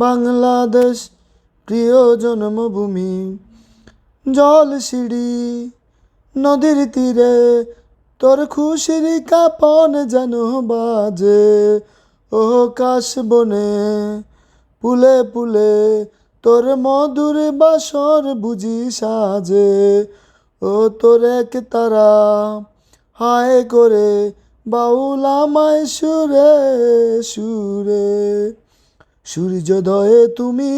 বাংলাদেশ প্রিয় জন্মভূমি। জল সিঁড়ি, নদীর তীরে, তোর খুশির কাপন যেন বাজে। ও কাশ বনে পুলে পুলে তোর মধুর বাসর বুঝি সাজে। ও তোর এক তারা, হায় করে বাউলামায় সুরে সুরে। সূর্যোদয়ে তুমি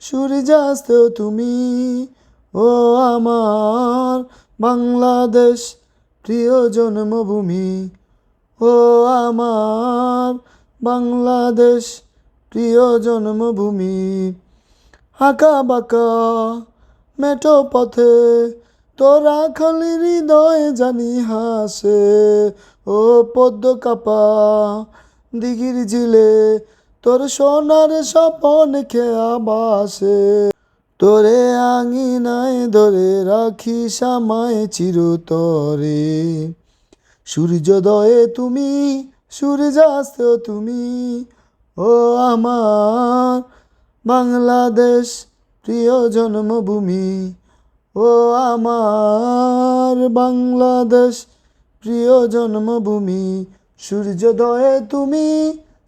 সূর্যাস্ত তুমি। ও আমার বাংলাদেশ, প্রিয় জন্মভূমি। ও আমার বাংলাদেশ, প্রিয় জন্মভূমি। আঁকা বাঁকা মেটো পথে, তোরা খালি হৃদয় জানি হাসে। ও পদ্ম কাপা দিঘির ঝিলে তোর সোনার স্বপন খেয়া বাসে তোরে আঙিনায় ধরে রাখি সামায় চিরতরে। সূর্যোদয়ে তুমি, সূর্যাস্ত তুমি, ও আমার বাংলাদেশ প্রিয় জন্মভূমি, ও আমার বাংলাদেশ প্রিয় জন্মভূমি। সূর্যোদয়ে তুমি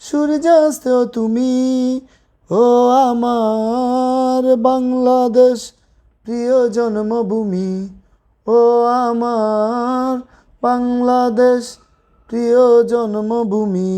সূর্যাস্ত তুমি ও আমার বাংলাদেশ প্রিয় জন্মভূমি ও আমার বাংলাদেশ প্রিয় জন্মভূমি।